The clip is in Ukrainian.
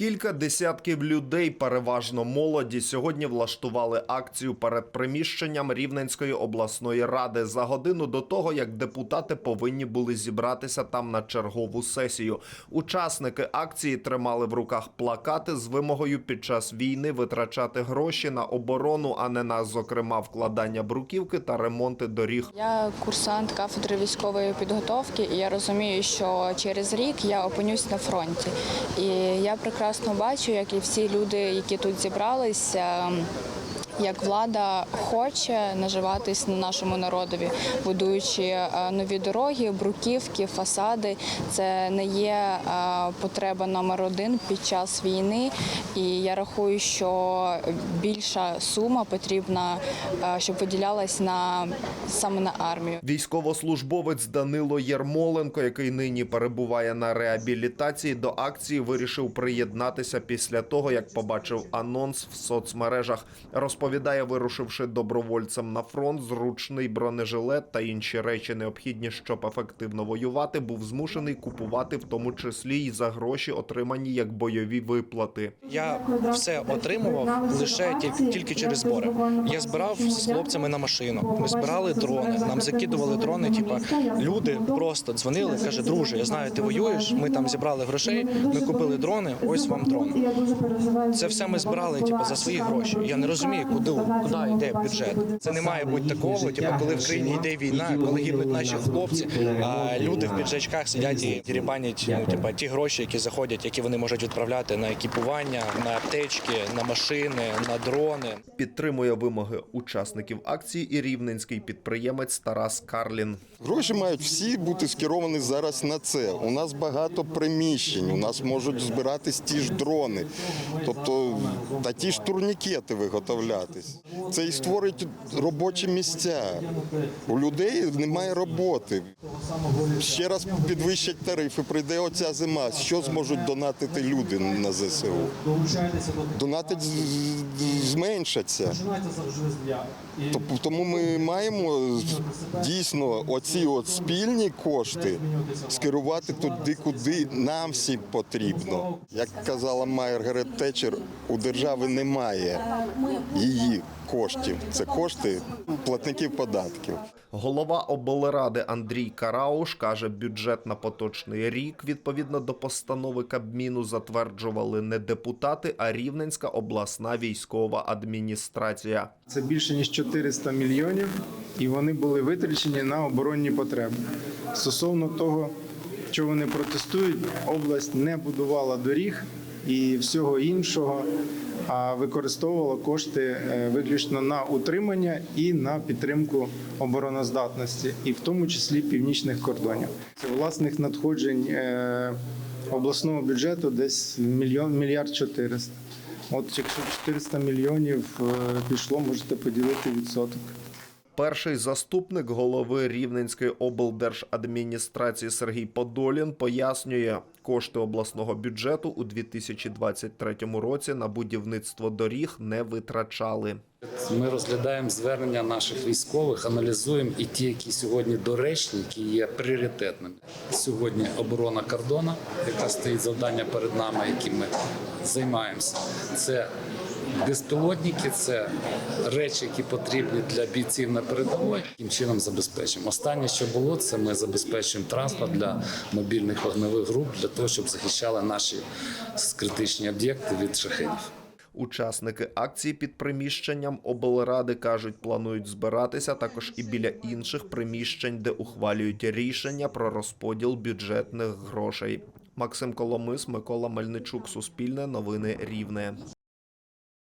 Кілька десятків людей, переважно молоді, сьогодні влаштували акцію перед приміщенням Рівненської обласної ради за годину до того, як депутати повинні були зібратися там на чергову сесію. Учасники акції тримали в руках плакати з вимогою під час війни витрачати гроші на оборону, а не на зокрема вкладання бруківки та ремонти доріг. Я курсант кафедри військової підготовки, і я розумію, що через рік я опинюсь на фронті. І я прекрасно бачу, як і всі люди, які тут зібралися. Як влада хоче наживатись на нашому народові, будуючи е, нові дороги, бруківки, фасади. Це не є е, потреба номер один під час війни. І я рахую, що більша сума потрібна, е, щоб виділялась на саме на армію. Військовослужбовець Данило Єрмоленко, який нині перебуває на реабілітації, до акції вирішив приєднатися після того, як побачив анонс в соцмережах. Розповідає, вирушивши добровольцем на фронт, зручний бронежилет та інші речі необхідні, щоб ефективно воювати, був змушений купувати, в тому числі й за гроші, отримані як бойові виплати. Я все отримував лише тільки, тільки через збори. Я збирав з хлопцями на машину. Ми збирали дрони. Нам закидували дрони. Типа люди просто дзвонили, каже, друже, я знаю, ти воюєш. Ми там зібрали грошей. Ми купили дрони. Ось вам дрони. Це все ми збирали, типу, за свої гроші. Я не розумію, куди куди йде бюджет. Це не має бути такого. Типу, коли в країні йде війна, коли гибнуть наші хлопці, а люди в піджачках сидять і дірібанять ну, типу, ті гроші, які заходять, які вони можуть відправляти на екіпування, на аптечки, на машини, на дрони. Підтримує вимоги учасників акції і рівненський підприємець Тарас Карлін. Гроші мають всі бути скеровані зараз на це. У нас багато приміщень, у нас можуть збиратись ті ж дрони, тобто та ті ж турнікети виготовлятись. Це і створить робочі місця. У людей немає роботи. Ще раз підвищать тарифи, прийде оця зима. Що зможуть донатити люди на ЗСУ? Донати з- з- зменшаться. Тому ми маємо дійсно оці от спільні кошти скерувати туди, куди нам всім потрібно. Як казала Маргарет Тетчер, у держави немає її коштів. Це кошти платників податків. Голова облради Андрій Карауш каже, бюджет на поточний рік відповідно до постанови Кабміну затверджували не депутати, а Рівненська обласна військова адміністрація. Це більше ніж 400 мільйонів, і вони були витрачені на оборонні потреби. Стосовно того, що вони протестують, область не будувала доріг і всього іншого, а використовувала кошти е, виключно на утримання і на підтримку обороноздатності, і в тому числі північних кордонів. Це власних надходжень е, обласного бюджету десь мільйон мільярд чотириста. От якщо 400 мільйонів е, пішло, можете поділити відсоток. Перший заступник голови Рівненської облдержадміністрації Сергій Подолін пояснює, кошти обласного бюджету у 2023 році на будівництво доріг не витрачали. Ми розглядаємо звернення наших військових, аналізуємо і ті, які сьогодні доречні, які є пріоритетними. Сьогодні оборона кордону, яка стоїть завдання перед нами, яким ми займаємося. Це безпілотники, це речі, які потрібні для бійців на передовій. Яким чином забезпечимо. Останнє, що було, це ми забезпечуємо транспорт для мобільних вогневих груп для того, щоб захищали наші критичні об'єкти від шахедів. Учасники акції під приміщенням облради кажуть, планують збиратися також і біля інших приміщень, де ухвалюють рішення про розподіл бюджетних грошей. Максим Коломис, Микола Мельничук, Суспільне новини Рівне.